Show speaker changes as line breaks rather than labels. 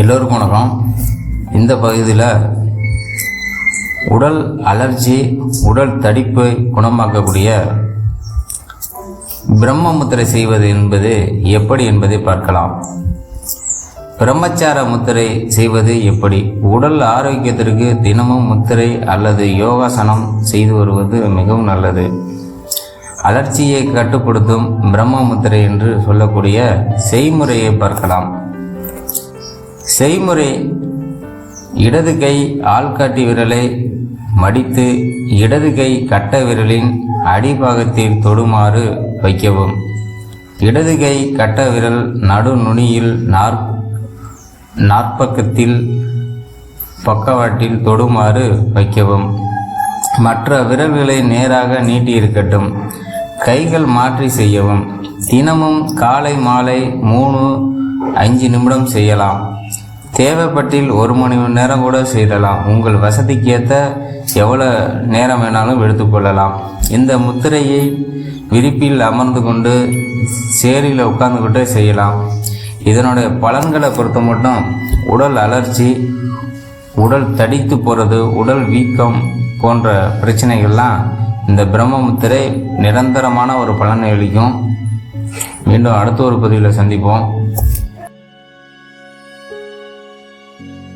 எல்லோருக்கும் வணக்கம். இந்த பகுதியில் உடல் அலர்ஜி உடல் தடிப்பை குணமாக்கக்கூடிய பிரம்ம முத்திரை செய்வது என்பது எப்படி என்பதை பார்க்கலாம். பிரம்மச்சார முத்திரை செய்வது எப்படி? உடல் ஆரோக்கியத்திற்கு தினமும் முத்திரை அல்லது யோகாசனம் செய்து வருவது மிகவும் நல்லது. அலர்ச்சியை கட்டுப்படுத்தும் பிரம்ம முத்திரை என்று சொல்லக்கூடிய செய்முறையை பார்க்கலாம். செய்முறை. இடது கை ஆள்காட்டி விரலை மடித்து இடது கை கட்ட விரலின் அடிபாகத்தில் தொடுமாறு வைக்கவும். இடது கை கட்ட விரல் நடு நுனியில் நாற் நாற்பக்கத்தில் பக்கவாட்டில் தொடுமாறு வைக்கவும். மற்ற விரல்களை நேராக நீட்டியிருக்கட்டும். கைகள் மாற்றி செய்யவும். தினமும் காலை மாலை மூணு அஞ்சு நிமிடம் செய்யலாம். தேவைப்பட்டில் ஒரு மணி நேரம் கூட செய்யலாம். உங்கள் வசதிக்கு ஏற்ற எவ்வளோ நேரம் வேணாலும் எடுத்துக்கொள்ளலாம் இந்த முத்திரையை விரிப்பில் அமர்ந்து கொண்டு சேரியில் உட்கார்ந்துக்கிட்டே செய்யலாம். இதனுடைய பலன்களை பொறுத்த மட்டும் உடல் அலர்ச்சி உடல் தடித்து போகிறது உடல் வீக்கம் போன்ற பிரச்சனைகள்லாம் இந்த பிரம்ம முத்திரை நிரந்தரமான ஒரு பலனை அளிக்கும். மீண்டும் அடுத்த ஒரு பதிவில் சந்திப்போம். Thank you.